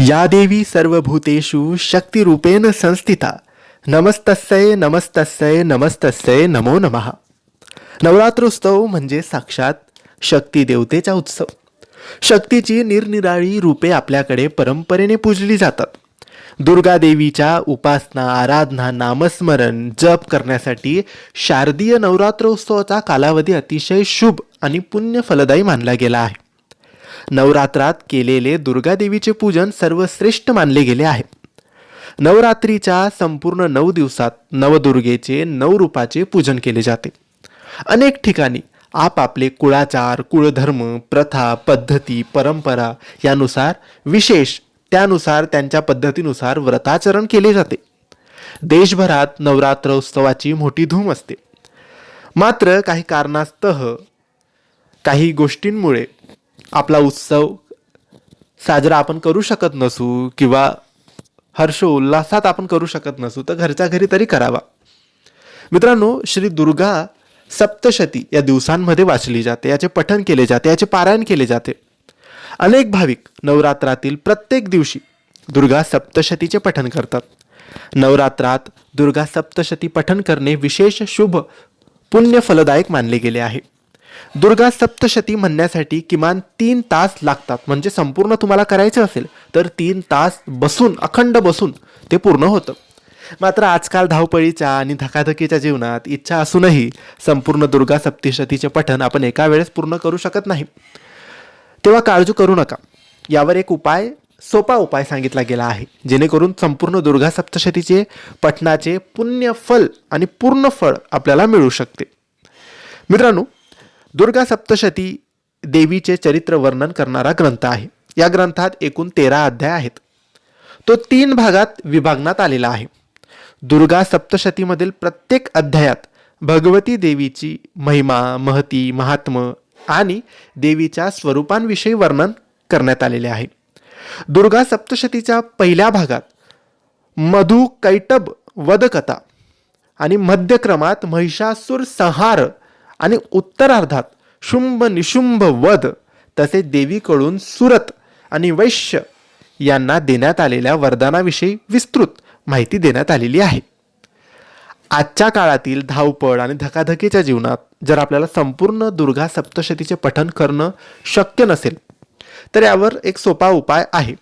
या देवी सर्वभूतेषु शक्तिरूपेण संस्थिता। नमस्तस्यै नमस्तस्यै नमस्तस्यै नमो नमः। नवरात्रोत्सव म्हणजे साक्षात शक्ती देवतेचा उत्सव। शक्तीची निरनिराळी रूपे आपल्याकडे परंपरेने पूजली जातात। दुर्गा देवीच्या उपासना आराधना नामस्मरण जप करण्यासाठी शारदीय नवरात्रोत्सवाचा कालावधी अतिशय शुभ आणि पुण्य फलदायी मानला गेला आहे। नवरात्रात केलेले दुर्गादेवीचे पूजन सर्वश्रेष्ठ मानले गेले आहे. नवरात्रीच्या संपूर्ण नऊ दिवसात नवदुर्गेचे नऊ रूपाचे पूजन केले जाते. अनेक ठिकाणी आपापले कुळाचार कुळधर्म प्रथा पद्धती परंपरा यानुसार विशेष त्यानुसार त्यांच्या पद्धतीनुसार व्रताचरण केले जाते. देशभरात नवरात्र उत्सवाची मोठी धूम असते. मात्र काही कारणास्तः काही गोष्टींमुळे आपला उत्सव साजरा आपण करू शकत नसू किंवा हर्ष उल्हासात आपण करू शकत नसू तर घरच्या घरी तरी करावा. मित्रांनो श्री दुर्गा सप्तशती या दिवसांमध्ये वाचली जाते याचे पठण केले जाते याचे पारायण केले जाते. अनेक भाविक नवरात्रातील प्रत्येक दिवशी दुर्गा सप्तशतीचे पठण करतात. नवरात्रात दुर्गा सप्तशती पठण करणे विशेष शुभ पुण्य फलदायक मानले गेले आहे. दुर्गा सप्तशती म्हणण्यासाठी किमान तीन तास लागतात. म्हणजे संपूर्ण तुम्हाला करायचं असेल तर तीन तास बसून अखंड बसून ते पूर्ण होतं. मात्र आजकाल धावपळीच्या आणि धकाधकीच्या जीवनात इच्छा असूनही संपूर्ण दुर्गा सप्तशतीचे पठण आपण एका वेळेस पूर्ण करू शकत नाही. तेव्हा काळजी करू नका. यावर एक उपाय सोपा उपाय सांगितला गेला आहे. जेणेकरून संपूर्ण दुर्गा सप्तशतीचे पठणाचे पुण्य फल आणि पूर्ण फळ आपल्याला मिळू शकते. मित्रांनो दुर्गा सप्तशती देवीचे चरित्र वर्णन करणारा ग्रंथ आहे. या ग्रंथात एकूण तेरा अध्याय आहेत. तो तीन भागात विभागण्यात आलेला आहे. दुर्गा सप्तशतीमधील प्रत्येक अध्यायात भगवती देवीची महिमा महती महात्म आणि देवीच्या स्वरूपांविषयी वर्णन करण्यात आलेले आहे. दुर्गा सप्तशतीच्या पहिल्या भागात मधु कैटब वधकथा आणि मध्यक्रमात महिषासूर संहार आणि उत्तरार्धात शुंभ निशुंभ वध तसे देवीकडून सुरत आणि वैश्य यांना देण्यात आलेल्या वरदानाविषयी विस्तृत माहिती देण्यात आलेली आहे. आजच्या काळातील धावपळ आणि धकाधकीच्या जीवनात जर आपल्याला संपूर्ण दुर्गा सप्तशतीचे पठन करणं शक्य नसेल तर यावर एक सोपा उपाय आहे.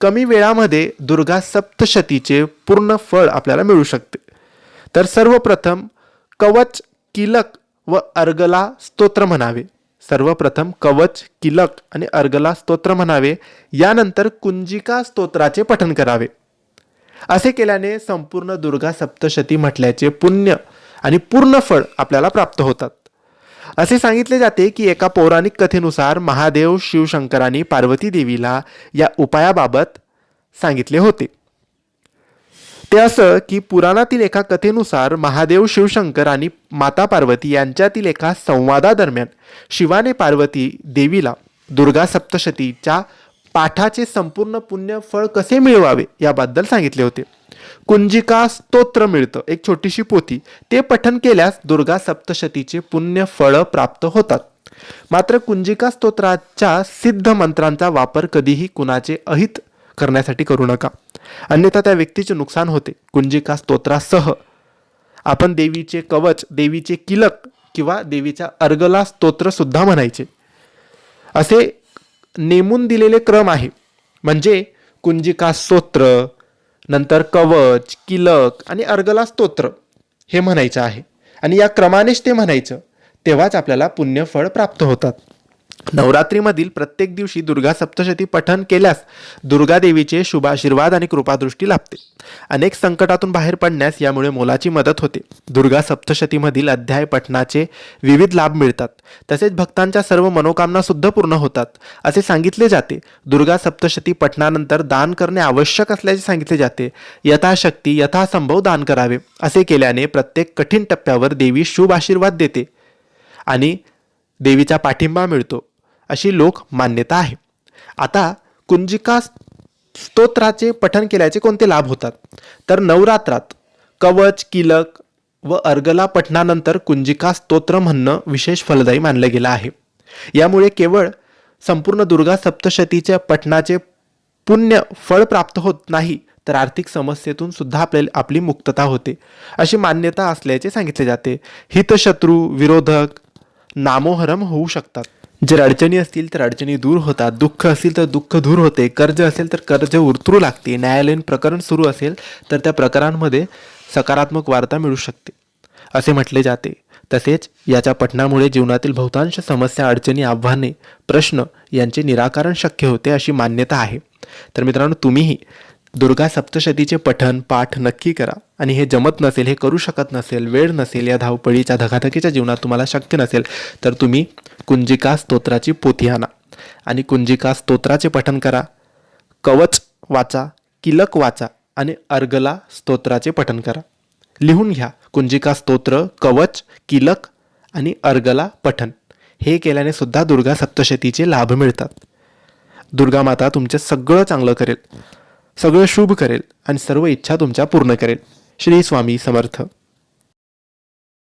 कमी वेळामध्ये दुर्गा सप्तशतीचे पूर्ण फळ आपल्याला मिळू शकते. तर सर्वप्रथम कवच किलक व अर्गला स्तोत्र म्हणावे. सर्वप्रथम कवच किलक आणि अर्गला स्तोत्र म्हणावे. यानंतर कुंजिका स्तोत्राचे पठन करावे. असे केल्याने संपूर्ण दुर्गा सप्तशती म्हटल्याचे पुण्य आणि पूर्ण फळ आपल्याला प्राप्त होतात. असे सांगितले जाते की एका पौराणिक कथेनुसार महादेव शिवशंकरांनी पार्वती देवीला या उपायाबाबत सांगितले होते. ते असं की पुराणातील एका कथेनुसार महादेव शिवशंकर आणि माता पार्वती यांच्यातील एका संवादादरम्यान शिवाने पार्वती देवीला दुर्गा सप्तशतीच्या पाठाचे संपूर्ण पुण्य फळ कसे मिळवावे याबद्दल सांगितले होते. कुंजिका स्तोत्र मिळतं एक छोटीशी पोथी. ते पठन केल्यास दुर्गा सप्तशतीचे पुण्य फळ प्राप्त होतात. मात्र कुंजिका स्तोत्राच्या सिद्ध मंत्रांचा वापर कधीही कुणाचे अहित करण्यासाठी करू नका. अन्यथा त्या व्यक्तीचे नुकसान होते. कुंजिका स्तोत्रासह. आपण देवीचे कवच देवीचे किलक किंवा देवीच्या अर्गला स्तोत्र सुद्धा म्हणायचे. असे नेमून दिलेले क्रम आहे. म्हणजे कुंजिका स्तोत्र नंतर कवच किलक आणि अर्गला स्तोत्र हे म्हणायचं आहे. आणि या क्रमानेच ते म्हणायचं. तेव्हाच आपल्याला पुण्यफळ प्राप्त होतात. नवरात्रीमधील प्रत्येक दिवशी दुर्गा सप्तशती पठन केल्यास दुर्गा देवीचे शुभाशीर्वाद आणि कृपादृष्टी लाभते. अनेक संकटातून बाहेर पडण्यास यामुळे मोलाची मदत होते. दुर्गा सप्तशतीमधील अध्याय पठणाचे विविध लाभ मिळतात. तसेच भक्तांच्या सर्व मनोकामना सुद्धा पूर्ण होतात असे सांगितले जाते. दुर्गा सप्तशती पठणानंतर दान करणे आवश्यक असल्याचे सांगितले जाते. यथाशक्ती यथासंभव दान करावे असे केल्याने प्रत्येक कठीण टप्प्यावर देवी शुभ आशीर्वाद देते आणि देवीचा पाठिंबा मिळतो. अशी लोक मान्यता आहे. आता कुंजिका स्तोत्राचे पठन केल्याचे कोणते लाभ होतात? तर नवरात्रात कवच किलक व अर्गला पठणानंतर कुंजिका स्तोत्र म्हणणं विशेष फलदायी मानलं गेलं आहे. यामुळे केवळ संपूर्ण दुर्गा सप्तशतीच्या पठणाचे पुण्य फळ प्राप्त होत नाही तर आर्थिक समस्येतून सुद्धा आपल्याला आपली मुक्तता होते अशी मान्यता असल्याचे सांगितले जाते. हितशत्रू विरोधक नामोहरम होऊ शकतात. जर अडचणी असतील तर अडचणी दूर होतात दुःख असेल तर दुःख दूर होते कर्ज असेल तर कर्ज उरतरू लागते न्यायालयीन प्रकरण सुरू असेल तर त्या प्रकरणांमध्ये सकारात्मक वार्ता मिळू शकते असे म्हटले जाते. तसेच याच्या पठणामुळे जीवनातील बहुतांश समस्या अडचणी आव्हाने प्रश्न यांचे निराकरण शक्य होते अशी मान्यता आहे. तर मित्रांनो तुम्हीही दुर्गा सप्तशतीचे पठन पाठ नक्की करा. आणि हे जमत नसेल हे करू शकत नसेल वेळ नसेल या धावपळीच्या धकाधकीच्या जीवनात तुम्हाला शक्य नसेल तर तुम्ही कुंजिका स्तोत्राची पोथी आणा. आणि कुंजिका स्तोत्राचे पठन करा. कवच वाचा किलक वाचा आणि अर्गला स्तोत्राचे पठन करा. लिहून घ्या. कुंजिका स्तोत्र कवच किलक आणि अर्गला पठन हे केल्याने सुद्धा दुर्गा सप्तशतीचे लाभ मिळतात. दुर्गा माता तुमचे सगळं चांगलं करेल. सगळं शुभ करेल आणि सर्व इच्छा तुमच्या पूर्ण करेल. श्री स्वामी समर्थ.